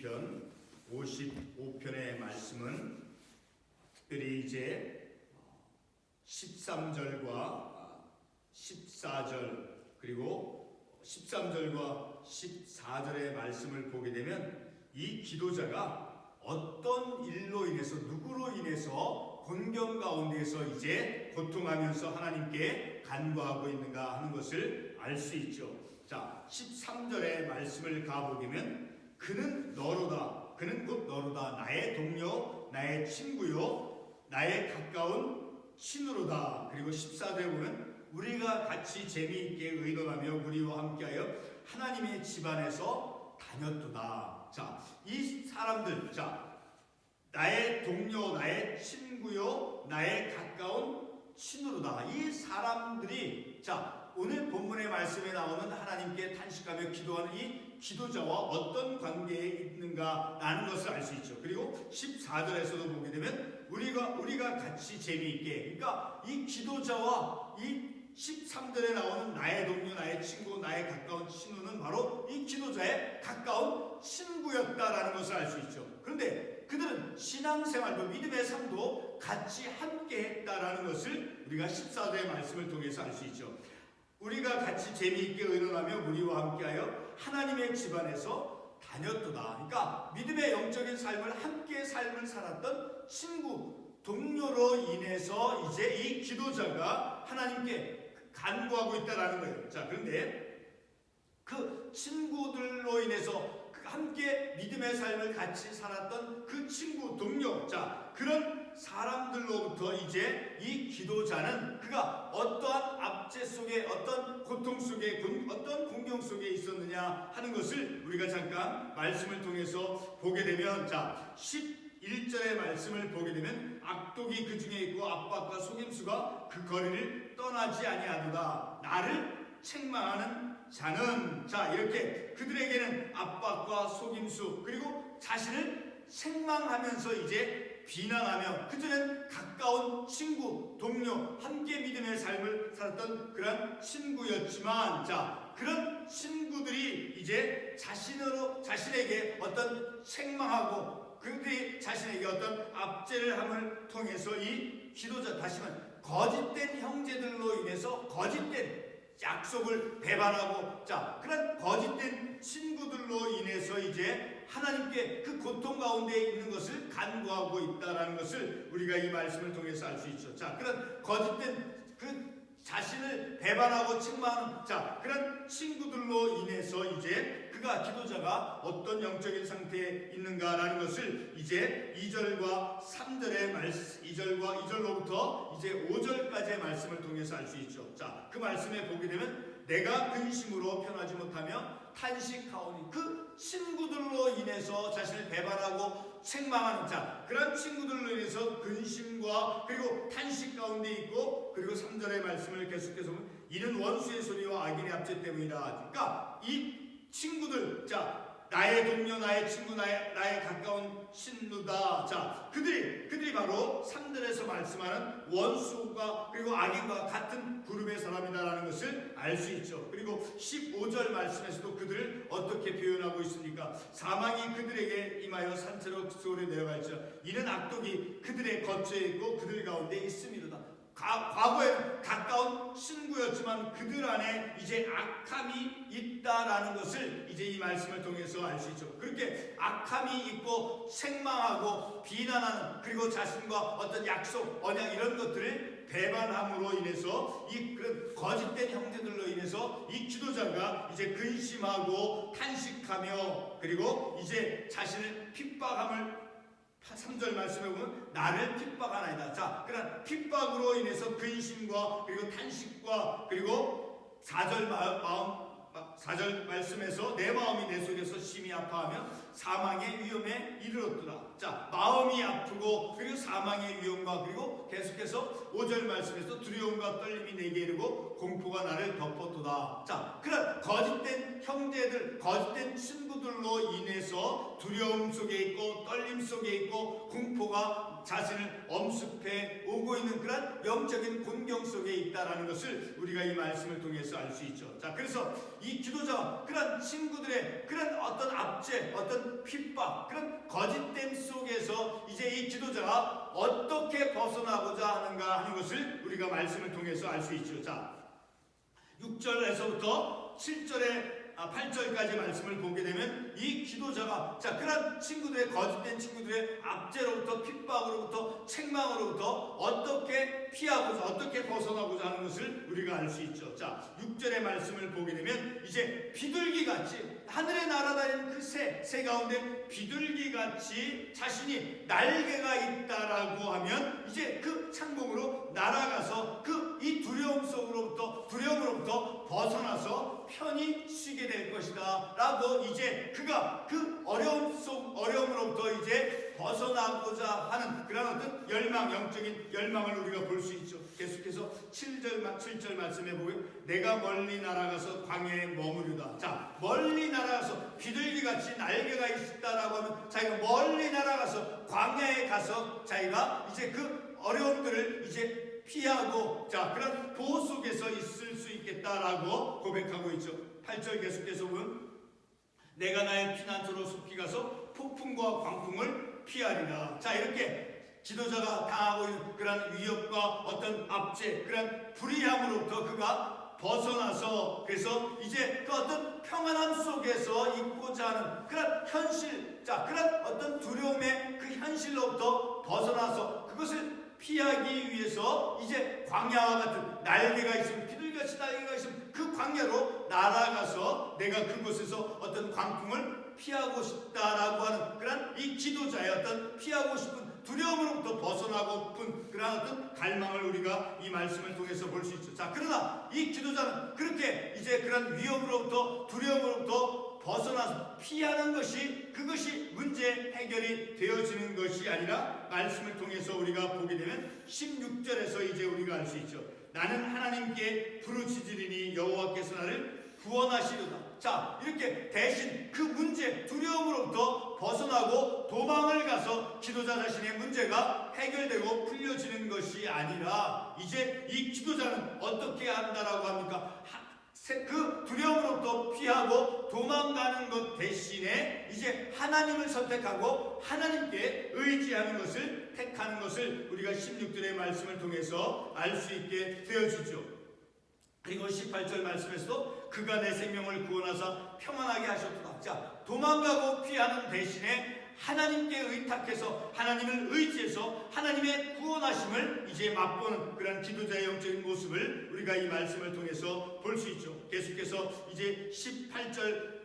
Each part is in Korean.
시편 55편의 말씀은 특별히 이제 13절과 14절 그리고 13절과 14절의 말씀을 보게 되면 이 기도자가 어떤 일로 인해서 누구로 인해서 곤경 가운데에서 이제 고통하면서 하나님께 간구하고 있는가 하는 것을 알 수 있죠. 자, 13절의 말씀을 가보면 그는 너로다. 그는 곧 너로다. 나의 동료, 나의 친구요, 나의 가까운 친으로다. 그리고 14절에 보면 우리가 같이 재미있게 의논하며 우리와 함께하여 하나님의 집안에서 다녔도다. 자, 이 사람들, 자, 나의 동료, 나의 친구요, 나의 가까운 친으로다. 이 사람들이, 자, 오늘 본문의 말씀에 나오는 하나님께 탄식하며 기도하는 이 기도자와 어떤 관계에 있는가라는 것을 알 수 있죠. 그리고 14절에서도 보게 되면 우리가 우리가 같이 재미있게 그러니까 이 기도자와 이 13절에 나오는 나의 동료, 나의 친구, 나의 가까운 친구는 바로 이 기도자의 가까운 친구였다라는 것을 알 수 있죠. 그런데 그들은 신앙생활도 믿음의 삶도 같이 함께 했다라는 것을 우리가 14절의 말씀을 통해서 알 수 있죠. 우리가 같이 재미있게 의논하며 우리와 함께하여 하나님의 집안에서 다녔도다. 그러니까 믿음의 영적인 삶을 함께 삶을 살았던 친구, 동료로 인해서 이제 이 기도자가 하나님께 간구하고 있다라는 거예요. 자, 그런데 그 친구들로 인해서 함께 믿음의 삶을 같이 살았던 그 친구, 동료, 자, 그런 사람들로부터 이제 이 기도자는 그가 어떠한 압제 속에 어떤 고통 속에 어떤 공경 속에 있었느냐 하는 것을 우리가 잠깐 말씀을 통해서 보게 되면 자, 11절의 말씀을 보게 되면 악독이 그 중에 있고 압박과 속임수가 그 거리를 떠나지 아니하도다. 나를 책망하는 자는 자 이렇게 그들에게는 압박과 속임수 그리고 자신을 책망하면서 이제 비난하며 그전엔 가까운 친구, 동료, 함께 믿음의 삶을 살았던 그런 친구였지만 자 그런 친구들이 이제 자신으로 자신에게 어떤 책망하고 그들이 자신에게 어떤 압제를 함을 통해서 이 기도자 다시만 거짓된 형제들로 인해서 거짓된 약속을 배반하고 자 그런 거짓된 친구들로 인해서 이제 하나님께 그 고통 가운데 있는 것을 간구하고 있다라는 것을 우리가 이 말씀을 통해서 알 수 있죠. 자 그런 거짓된 그 자신을 배반하고 책망하는 자 그런 친구들로 인해서 이제 그가 기도자가 어떤 영적인 상태에 있는가라는 것을 이제 2절과 3절의 말씀 2절과 2절로부터 이제 5절까지의 말씀을 통해서 알 수 있죠. 자 그 말씀에 보게 되면 내가 근심으로 편하지 못하며 탄식하오니 그 친구들로 인해서 자신을 배반하고 책망하는 자 그런 친구들로 인해서 근심과 그리고 탄식 가운데 있고 그리고 3절의 말씀을 계속해서 보면 이는 원수의 소리와 악인의 압제 때문이다 그러니까 이 친구들 자 나의 동료, 나의 친구, 나의, 나의 가까운 친누다. 자, 그들이, 그들이 바로 3절에서 말씀하는 원수가 그리고 악인과 같은 그룹의 사람이다라는 것을 알 수 있죠. 그리고 15절 말씀에서도 그들을 어떻게 표현하고 있습니까? 사망이 그들에게 임하여 산채로 소리 내려갈지라 이는 악독이 그들의 거처에 있고 그들 가운데 있음이로다. 가, 과거에 가까운 친구였지만 그들 안에 이제 악함이 있다라는 것을 이제 이 말씀을 통해서 알 수 있죠. 그렇게 악함이 있고 책망하고 비난하는 그리고 자신과 어떤 약속, 언약 이런 것들을 배반함으로 인해서 이 그런 거짓된 형제들로 인해서 이 기도자가 이제 근심하고 탄식하며 그리고 이제 자신을 핍박함을 3절 말씀에 보면 나를 핍박하나이다. 자, 그런 핍박으로 인해서 근심과 그리고 탄식과 그리고 4절 마음 4절 말씀에서 내 마음이 내 속에서 심히 아파하며 사망의 위험에 이르렀더라. 자, 마음이 아프고 그리고 사망의 위험과 그리고 계속해서 5절 말씀에서 두려움과 떨림이 내게 이르고 공포가 나를 덮었도다. 자, 그런 거짓된 형제들, 거짓된 친구들로 인해서 두려움 속에 있고 떨림 속에 있고 공포가 자신을 엄습해 오고 있는 그런 영적인 곤경 속에 있다라는 것을 우리가 이 말씀을 통해서 알 수 있죠. 자, 그래서 이 기도자 그런 친구들의 그런 어떤 압제 어떤 핍박, 그런 거짓됨 속에서 이제 이 지도자가 어떻게 벗어나고자 하는가 하는 것을 우리가 말씀을 통해서 알 수 있죠. 자, 6절에서부터 7절에 아, 8절까지 말씀을 보게 되면 이 기도자가 자 그런 친구들의 거짓된 친구들의 압제로부터 핍박으로부터 책망으로부터 어떻게 피하고자 어떻게 벗어나고자 하는 것을 우리가 알 수 있죠. 자 6절의 말씀을 보게 되면 이제 비둘기 같이 하늘에 날아다니는 그 새, 새 가운데 비둘기 같이 자신이 날개가 있다라고 하면 이제 그 창공으로 날아가서 그 이 두려움 속으로부터 두려움으로부터 벗어나서 편히 쉬게 될 것이다. 라고 이제 그가 그 어려움 속 어려움으로부터 이제 벗어나고자 하는 그런 어떤 열망 영적인 열망을 우리가 볼 수 있죠. 계속해서 7절 7절 말씀해 보면 내가 멀리 날아가서 광야에 머무르다. 자 멀리 날아가서 비둘기 같이 날개가 있다라고 하면 자기가 멀리 날아가서 광야에 가서 자기가 이제 그 어려움들을 이제 피하고 자 그런 보호 속에서 있을 수 있겠다라고 고백하고 있죠. 8절 계속해서 보면 내가 나의 피난처로 숲이 가서 폭풍과 광풍을 피하리라. 자 이렇게 지도자가 당하고 있는 그런 위협과 어떤 압제, 그런 불의함으로부터 그가 벗어나서 그래서 이제 그 어떤 평안함 속에서 있고자 하는 그런 현실, 자 그런 어떤 두려움의 그 현실로부터 벗어나서 그것을 피하기 위해서 이제 광야와 같은 날개가 있으면 비둘기같이 날개가 있으면 그 광야로 날아가서 내가 그곳에서 어떤 광풍을 피하고 싶다라고 하는 그런 이 지도자의 어떤 피하고 싶은 두려움으로부터 벗어나고픈 그런 어떤 갈망을 우리가 이 말씀을 통해서 볼 수 있죠. 자, 그러나 이 지도자는 그렇게 이제 그런 위험으로부터 두려움으로부터 벗어나서 피하는 것이 그것이 문제 해결이 되어지는 것이 아니라 말씀을 통해서 우리가 보게 되면 16절에서 이제 우리가 알 수 있죠. 나는 하나님께 부르짖으리니 여호와께서 나를 구원하시리다. 자, 이렇게 대신 그 문제, 두려움으로부터 벗어나고 도망을 가서 기도자 자신의 문제가 해결되고 풀려지는 것이 아니라 이제 이 기도자는 어떻게 한다라고 합니까? 도망가는 것 대신에 이제 하나님을 선택하고 하나님께 의지하는 것을 택하는 것을 우리가 16절의 말씀을 통해서 알 수 있게 되어지죠. 그리고 18절 말씀에서도 그가 내 생명을 구원하사 평안하게 하셨도다. 자, 도망가고 피하는 대신에 하나님께 의탁해서 하나님을 의지해서 하나님의 구원하심을 이제 맛보는 그런 기도자의 영적인 모습을 우리가 이 말씀을 통해서 볼 수 있죠. 계속해서 이제 18절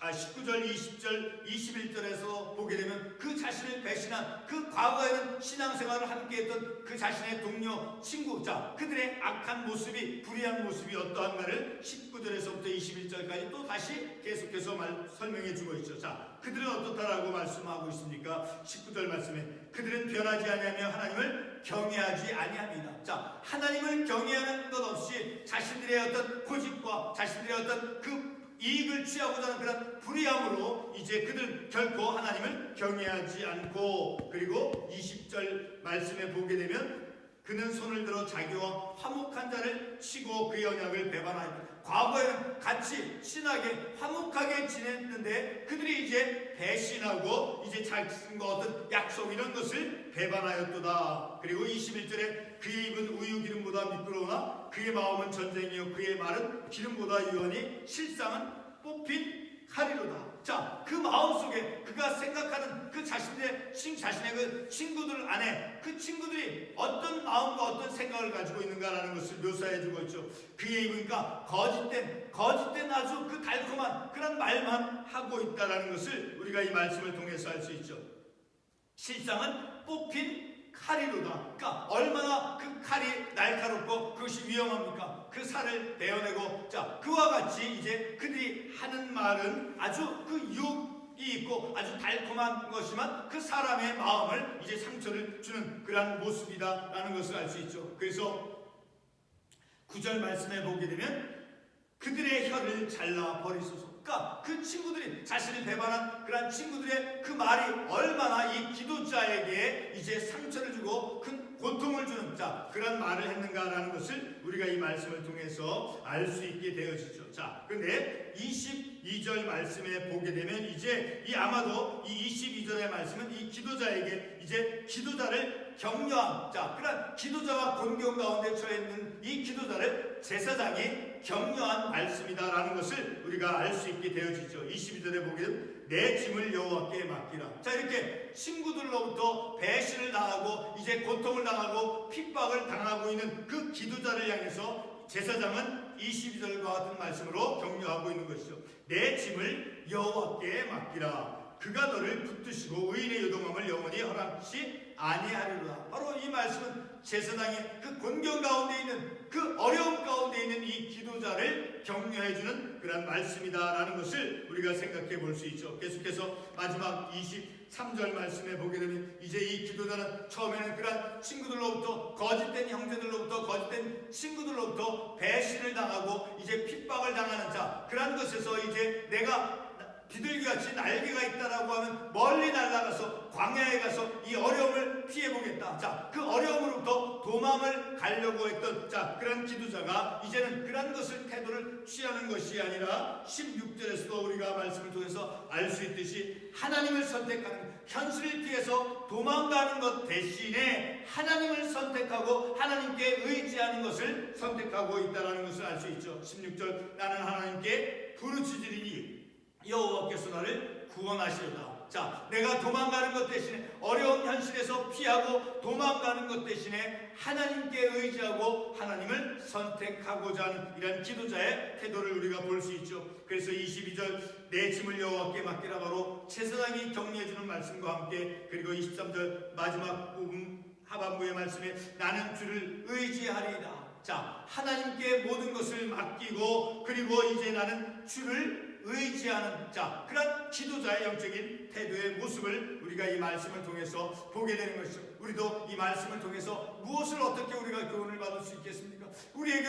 아, 19절, 20절, 21절에서 보게 되면 그 자신을 배신한 그 과거에는 신앙생활을 함께했던 그 자신의 동료, 친구, 자 그들의 악한 모습이 불의한 모습이 어떠한가를 19절에서부터 21절까지 또 다시 계속해서 말, 설명해 주고 있죠. 자 그들은 어떻다라고 말씀하고 있습니까? 19절 말씀에 그들은 변하지 아니하며 하나님을 경외하지 아니합니다. 자 하나님을 경외하는 것 없이 자신들의 어떤 고집과 자신들의 어떤 그 이익을 취하고자 하는 그런 불의함으로 이제 그들은 결코 하나님을 경외하지 않고 그리고 20절 말씀에 보게 되면 그는 손을 들어 자기와 화목한 자를 치고 그의 언약을 배반하였다. 과거에는 같이 친하게 화목하게 지냈는데 그들이 이제 배신하고 이제 자신과 어떤 약속 이런 것을 배반하였도다. 그리고 21절에 그의 입은 우유 기름보다 미끄러우나 그의 마음은 전쟁이요 그의 말은 기름보다 유하니 실상은 뽑힌 칼이로다. 자, 그 마음 속에 그가 생각하는 그 자신의 친 자신의 그 친구들 안에 그 친구들이 어떤 마음과 어떤 생각을 가지고 있는가라는 것을 묘사해 주고 있죠. 그의 입으니까 거짓된 거짓된 아주 그 달콤한 그런 말만 하고 있다라는 것을 우리가 이 말씀을 통해서 알 수 있죠. 실상은 뽑힌 칼이로다. 그러니까 얼마나 그 칼이 날카롭고 그것이 위험합니까? 그 살을 베어내고 자 그와 같이 이제 그들이 하는 말은 아주 그 유혹이 있고 아주 달콤한 것이지만 그 사람의 마음을 이제 상처를 주는 그러한 모습이다라는 것을 알 수 있죠. 그래서 구절 말씀에 보게 되면 그들의 혀를 잘라 버리소서. 그러니까 그 친구들이 자신을 배반한 그런 친구들의 그 말이 얼마나 이 기도자에게 이제 상처를 주고 큰 고통을 주는 자 그런 말을 했는가라는 것을 우리가 이 말씀을 통해서 알 수 있게 되어지죠. 자, 근데 22절 말씀에 보게 되면 이제 이 아마도 이 22절의 말씀은 이 기도자에게 이제 기도자를 격려함. 자, 그런 기도자와 곤경 가운데 처해 있는 이 기도자를 제사장이 격려한 말씀이다라는 것을 우리가 알 수 있게 되어지죠. 22절에 보게 되면 내 짐을 여호와께 맡기라. 자, 이렇게 친구들로부터 배신을 당하고 이제 고통을 당하고 핍박을 당하고 있는 그 기도자를 향해서 제사장은 22절과 같은 말씀으로 격려하고 있는 것이죠. 내 짐을 여호와께 맡기라. 그가 너를 붙드시고 의인의 요동함을 영원히 허락시 아니하리로다. 바로 이 말씀은 제사장의 그 곤경 가운데 있는 그 어려움 가운데 있는 이 기도자를 격려해 주는 그런 말씀이다라는 것을 우리가 생각해 볼 수 있죠. 계속해서 마지막 23절 말씀에 보게 되면 이제 이 기도자는 처음에는 그런 친구들로부터 거짓된 형제들로부터 거짓된 친구들로부터 배신을 당하고 이제 핍박을 당하는 자 그런 것에서 이제 내가 비둘기같이 날개가 있다라고 하면 멀리 날아가서 광야에 가서 이 어려움을 피해보겠다. 자, 그 어려움으로부터 도망을 가려고 했던 자 그런 기도자가 이제는 그런 것을 태도를 취하는 것이 아니라 16절에서도 우리가 말씀을 통해서 알 수 있듯이 하나님을 선택하는 현실을 피해서 도망가는 것 대신에 하나님을 선택하고 하나님께 의지하는 것을 선택하고 있다는 것을 알 수 있죠. 16절 나는 하나님께 부르짖으리니 여호와께서 나를 구원하시리다. 자, 내가 도망가는 것 대신에 어려운 현실에서 피하고 도망가는 것 대신에 하나님께 의지하고 하나님을 선택하고자 하는 이런 기도자의 태도를 우리가 볼 수 있죠. 그래서 22절 내 짐을 여호와께 맡기라 바로 제사장이 격려해 주는 말씀과 함께 그리고 23절 마지막 부분 하반부의 말씀에 나는 주를 의지하리이다. 자, 하나님께 모든 것을 맡기고 그리고 이제 나는 주를 의지하는 자 그런 기도자의 영적인 태도의 모습을 우리가 이 말씀을 통해서 보게 되는 것이죠. 우리도 이 말씀을 통해서 무엇을 어떻게 우리가 교훈을 받을 수 있겠습니까? 우리에게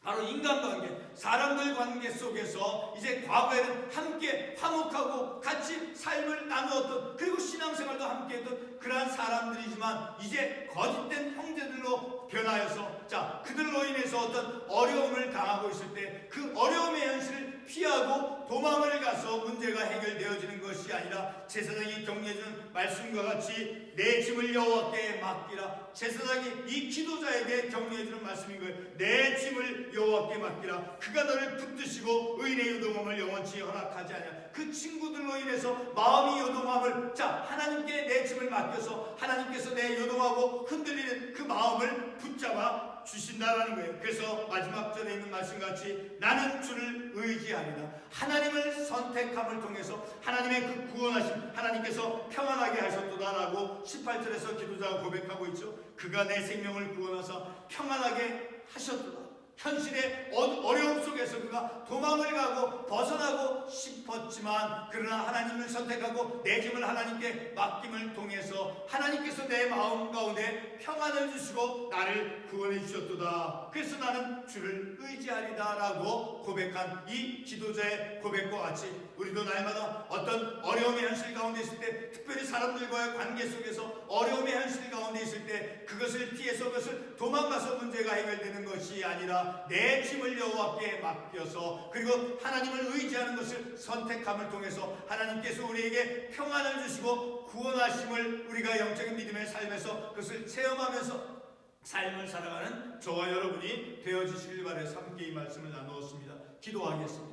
바로 인간관계, 사람들 관계 속에서 이제 과거에는 함께 화목하고 같이 삶을 나누었던 그리고 신앙생활도 함께 했던 그러한 사람들이지만 이제 거짓된 형제들로 변하여서 자 그들로 인해서 어떤 어려움을 당하고 있을 때 그 어려움의 현실을 피하고 도망을 가서 문제가 해결되어지는 것이 아니라 제사장이 격려해주는 말씀과 같이 내 짐을 여호와께 맡기라. 제사장이 이 기도자에게 격려해주는 말씀인 거예요. 내 짐을 여호와께 맡기라. 그가 너를 붙드시고 의인의 요동함을 영원치 허락하지 않냐 그 친구들로 인해서 마음이 요동함을 자 하나님께 내 짐을 맡겨서 하나님께서 내 요동하고 흔들리는 그 마음을 붙잡아 주신다라는 거예요. 그래서 마지막 절에 있는 말씀같이 나는 주를 의지하리라. 하나님을 선택함을 통해서 하나님의 그 구원하심 하나님께서 평안하게 하셨도다라고 18절에서 기도자가 고백하고 있죠. 그가 내 생명을 구원하사 평안하게 하셨도다. 현실의 어- 어려움 속에서 그가 도망을 가고 벗어나고 싶었지만 그러나 하나님을 선택하고 내 짐을 하나님께 맡김을 통해서 하나님께서 내 마음 가운데 평안을 주시고 나를 구원해 주셨도다. 그래서 나는 주를 의지하리다라고 고백한 이 기도자의 고백과 같이 우리도 날마다 어떤 어려움의 현실 가운데 있을 때 특별히 사람들과의 관계 속에서 어려움의 현실 가운데 있을 때 그것을 피해서 그것을 도망가서 문제가 해결되는 것이 아니라 내 짐을 여호와께 맡겨서 그리고 하나님을 의지하는 것을 선택함을 통해서 하나님께서 우리에게 평안을 주시고 구원하심을 우리가 영적인 믿음의 삶에서 그것을 체험하면서 삶을 살아가는 저와 여러분이 되어주시길 바라서 함께 이 말씀을 나누었습니다. 기도하겠습니다.